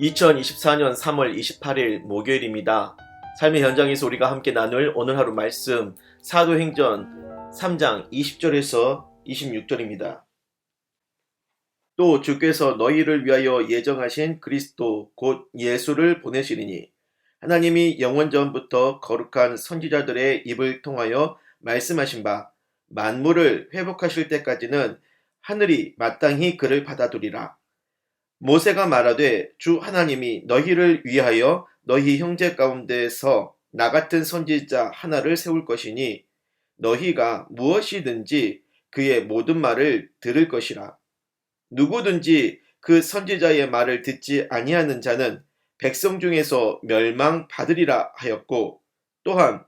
2024년 3월 28일 목요일입니다. 삶의 현장에서 우리가 함께 나눌 오늘 하루 말씀 사도행전 3장 20절에서 26절입니다. 또 주께서 너희를 위하여 예정하신 그리스도 곧 예수를 보내시리니 하나님이 영원 전부터 거룩한 선지자들의 입을 통하여 말씀하신 바 만물을 회복하실 때까지는 하늘이 마땅히 그를 받아두리라. 모세가 말하되 주 하나님이 너희를 위하여 너희 형제 가운데서 나 같은 선지자 하나를 세울 것이니 너희가 무엇이든지 그의 모든 말을 들을 것이라. 누구든지 그 선지자의 말을 듣지 아니하는 자는 백성 중에서 멸망 받으리라 하였고 또한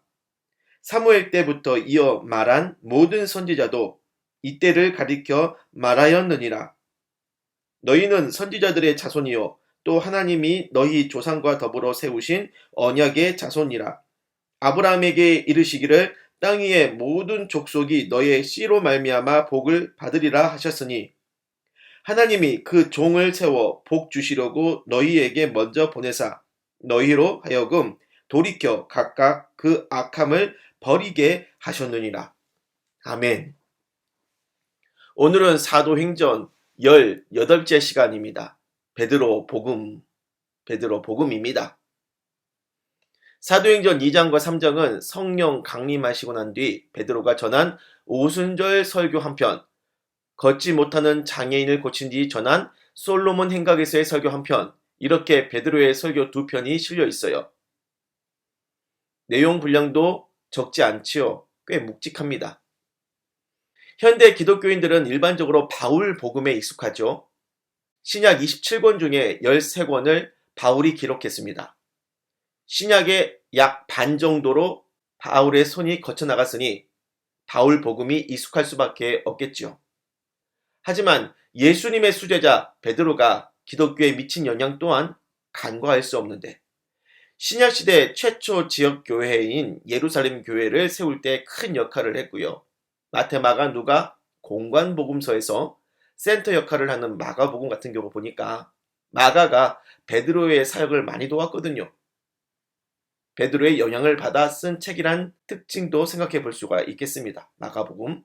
사무엘 때부터 이어 말한 모든 선지자도 이때를 가리켜 말하였느니라. 너희는 선지자들의 자손이요 또 하나님이 너희 조상과 더불어 세우신 언약의 자손이라. 아브라함에게 이르시기를 땅 위의 모든 족속이 너의 씨로 말미암아 복을 받으리라 하셨으니 하나님이 그 종을 세워 복 주시려고 너희에게 먼저 보내사 너희로 하여금 돌이켜 각각 그 악함을 버리게 하셨느니라. 아멘. 오늘은 사도행전 18째 시간입니다. 베드로 복음, 베드로 복음입니다. 사도행전 2장과 3장은 성령 강림하시고 난 뒤 베드로가 전한 오순절 설교 한 편, 걷지 못하는 장애인을 고친 뒤 전한 솔로몬 행각에서의 설교 한 편, 이렇게 베드로의 설교 두 편이 실려 있어요. 내용 분량도 적지 않지요. 꽤 묵직합니다. 현대 기독교인들은 일반적으로 바울 복음에 익숙하죠. 신약 27권 중에 13권을 바울이 기록했습니다. 신약의 약 반 정도로 바울의 손이 거쳐 나갔으니 바울 복음이 익숙할 수밖에 없겠지요. 하지만 예수님의 수제자 베드로가 기독교에 미친 영향 또한 간과할 수 없는데 신약 시대 최초 지역 교회인 예루살렘 교회를 세울 때 큰 역할을 했고요. 마테마가 누가 공관 복음서에서 센터 역할을 하는 마가 복음 같은 경우 보니까 마가가 베드로의 사역을 많이 도왔거든요. 베드로의 영향을 받아 쓴 책이란 특징도 생각해 볼 수가 있겠습니다. 마가복음.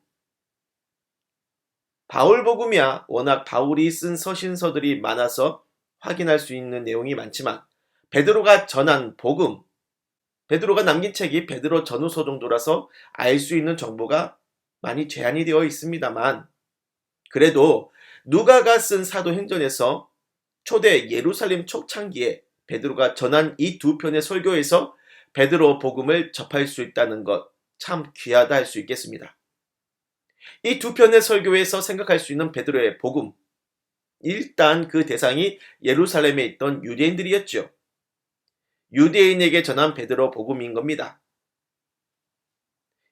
바울복음이야 워낙 바울이 쓴 서신서들이 많아서 확인할 수 있는 내용이 많지만 베드로가 전한 복음, 베드로가 남긴 책이 베드로 전후서 정도라서 알 수 있는 정보가 많이 제한이 되어 있습니다만 그래도 누가가 쓴 사도행전에서 초대 예루살렘 초창기에 베드로가 전한 이 두 편의 설교에서 베드로 복음을 접할 수 있다는 것 참 귀하다 할 수 있겠습니다. 이 두 편의 설교에서 생각할 수 있는 베드로의 복음. 일단 그 대상이 예루살렘에 있던 유대인들이었죠. 유대인에게 전한 베드로 복음인 겁니다.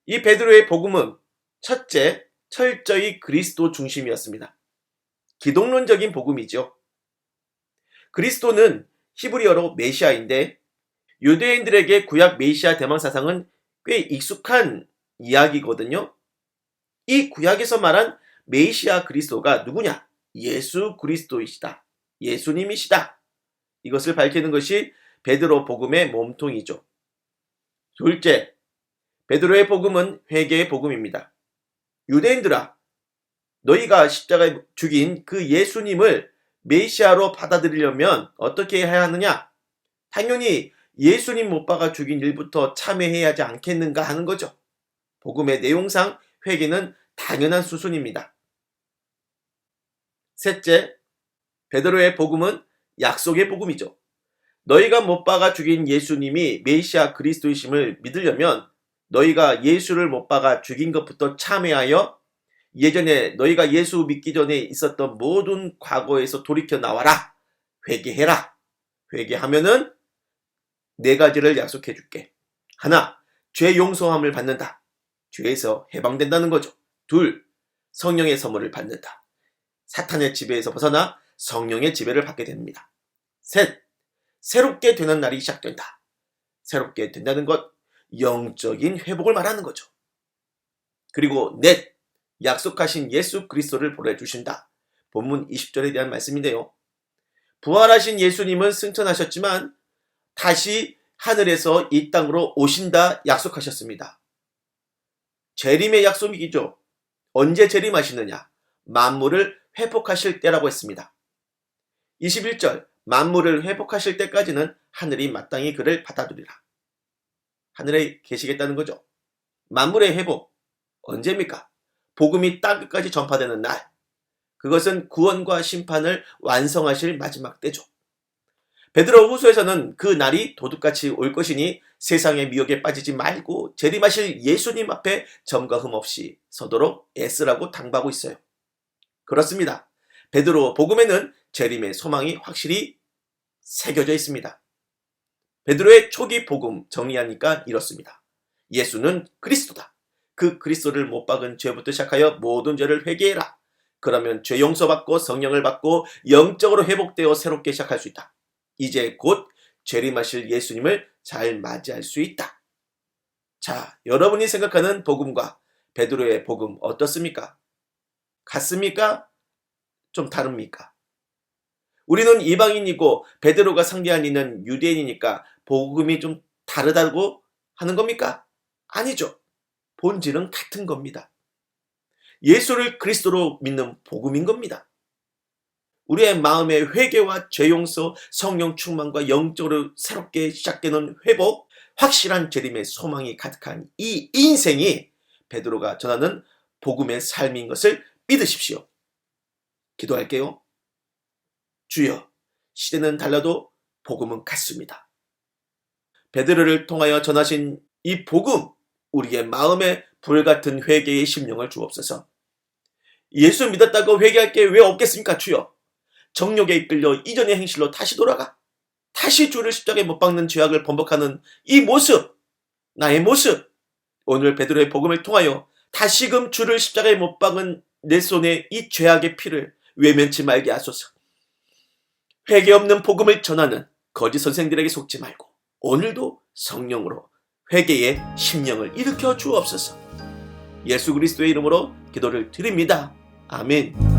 이 베드로의 복음은 첫째, 철저히 그리스도 중심이었습니다. 기독론적인 복음이죠. 그리스도는 히브리어로 메시아인데 유대인들에게 구약 메시아 대망 사상은 꽤 익숙한 이야기거든요. 이 구약에서 말한 메시아 그리스도가 누구냐? 예수 그리스도이시다. 예수님이시다. 이것을 밝히는 것이 베드로 복음의 몸통이죠. 둘째, 베드로의 복음은 회개의 복음입니다. 유대인들아, 너희가 십자가에 죽인 그 예수님을 메시아로 받아들이려면 어떻게 해야 하느냐? 당연히 예수님 못 박아 죽인 일부터 참여해야 하지 않겠는가 하는 거죠. 복음의 내용상 회개는 당연한 수순입니다. 셋째, 베드로의 복음은 약속의 복음이죠. 너희가 못 박아 죽인 예수님이 메시아 그리스도이심을 믿으려면 너희가 예수를 못 박아 죽인 것부터 참여하여 예전에 너희가 예수 믿기 전에 있었던 모든 과거에서 돌이켜 나와라. 회개해라. 회개하면은 네 가지를 약속해 줄게. 하나, 죄 용서함을 받는다. 죄에서 해방된다는 거죠. 둘, 성령의 선물을 받는다. 사탄의 지배에서 벗어나 성령의 지배를 받게 됩니다. 셋, 새롭게 되는 날이 시작된다. 새롭게 된다는 것, 영적인 회복을 말하는 거죠. 그리고 넷, 약속하신 예수 그리스도를 보내주신다. 본문 20절에 대한 말씀인데요. 부활하신 예수님은 승천하셨지만 다시 하늘에서 이 땅으로 오신다 약속하셨습니다. 재림의 약속이죠. 언제 재림하시느냐? 만물을 회복하실 때라고 했습니다. 21절 만물을 회복하실 때까지는 하늘이 마땅히 그를 받아들이라. 하늘에 계시겠다는 거죠. 만물의 회복 언제입니까? 복음이 땅 끝까지 전파되는 날. 그것은 구원과 심판을 완성하실 마지막 때죠. 베드로 후서에서는 그 날이 도둑같이 올 것이니 세상의 미혹에 빠지지 말고 재림하실 예수님 앞에 점과 흠 없이 서도록 애쓰라고 당부하고 있어요. 그렇습니다. 베드로 복음에는 재림의 소망이 확실히 새겨져 있습니다. 베드로의 초기 복음 정리하니까 이렇습니다. 예수는 그리스도다. 그 그리스도를 못 박은 죄부터 시작하여 모든 죄를 회개해라. 그러면 죄 용서받고 성령을 받고 영적으로 회복되어 새롭게 시작할 수 있다. 이제 곧 재림하실 예수님을 잘 맞이할 수 있다. 자, 여러분이 생각하는 복음과 베드로의 복음 어떻습니까? 같습니까? 좀 다릅니까? 우리는 이방인이고 베드로가 상대한 이는 유대인이니까 복음이 좀 다르다고 하는 겁니까? 아니죠. 본질은 같은 겁니다. 예수를 그리스도로 믿는 복음인 겁니다. 우리의 마음의 회개와 죄 용서, 성령 충만과 영적으로 새롭게 시작되는 회복, 확실한 재림의 소망이 가득한 이 인생이 베드로가 전하는 복음의 삶인 것을 믿으십시오. 기도할게요. 주여, 시대는 달라도 복음은 같습니다. 베드로를 통하여 전하신 이 복음, 우리의 마음에 불같은 회개의 심령을 주옵소서. 예수 믿었다고 회개할 게 왜 없겠습니까, 주여? 정욕에 이끌려 이전의 행실로 다시 돌아가. 다시 주를 십자가에 못 박는 죄악을 번복하는 이 모습, 나의 모습. 오늘 베드로의 복음을 통하여 다시금 주를 십자가에 못 박은 내 손에 이 죄악의 피를 외면치 말게 하소서. 회개 없는 복음을 전하는 거짓 선생들에게 속지 말고 오늘도 성령으로 회개의 심령을 일으켜 주옵소서. 예수 그리스도의 이름으로 기도를 드립니다. 아멘.